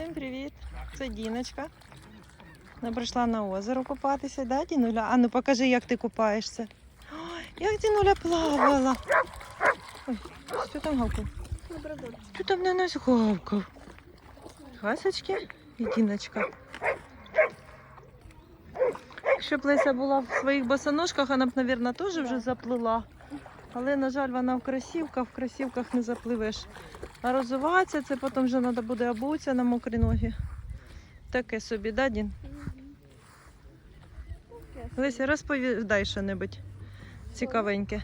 Всім привіт! Це Діночка. Вона прийшла на озеро купатися, да, Дінуля? А ну покажи, як ти купаєшся. Ой, як Дінуля плавала. Ой, що там гавкав? Що там на нас гавкав? Гасочки і Діночка. Якщо б Леся була в своїх босоножках, вона б, мабуть, теж вже заплила. Але, на жаль, вона в кросівках, в кросівках не запливеш. А розуватися, це потім вже треба буде обутися на мокрі ноги. Таке собі, да, Дін? Леся, розповідай що-небудь цікавеньке. Е,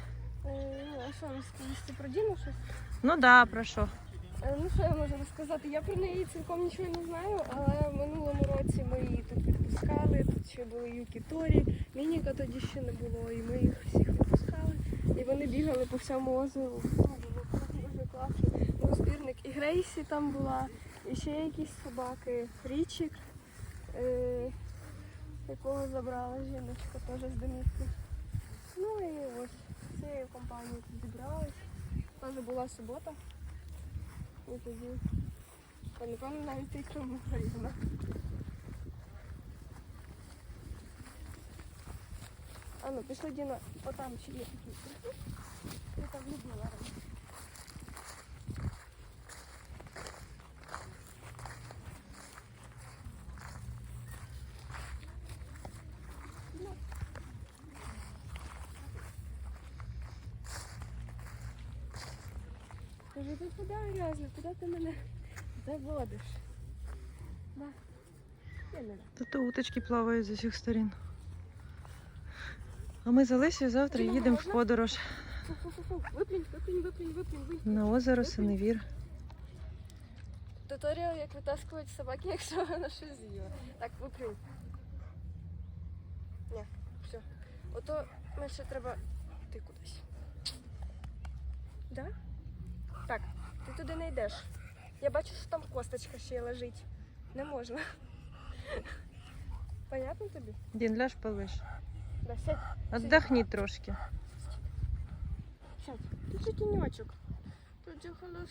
А що розповісти про Діну щось? Ну да, про що? Е, Ну що я можу розказати? Я про неї цілком нічого не знаю, але в минулому році ми її тут відпускали. Тут ще були Юкі Торі, Мініка тоді ще не було, і ми їх всіх відпускали. І вони бігали по всьому озеру. Ну, дуже класно. Був збірник і Грейсі там була, і ще якісь собаки, Річик, е, якого забрала жіночка теж з домівки. Ну і ось цією компанією тут зібрались. Теж була субота. І тоді. Пам'ятаю навіть той чому Україна. А ну, пішли Діна, отам ще є такі. Я там любила. Кажу, ти куди грязно, куди ти мене заводиш? Да. Я не Та то уточки плавають з усіх сторін. А ми за Лесією завтра їдемо в подорож Фу-фу-фу, виплюнь, виплюнь, виплюнь, виплюнь, виплюнь. на озеро Синевір. Туторіал, як витаскувати собаки, якщо вона щось з'їла. Так, виплюнь. Ні, все. Ото ми ще треба ти кудись. Да? Так, ти туди не йдеш. Я бачу, що там косточка ще лежить. Не можна. Понятно тобі? Дін, ляж полиш. Отдохни трошки. Тут же тіньочок. Тут же холос.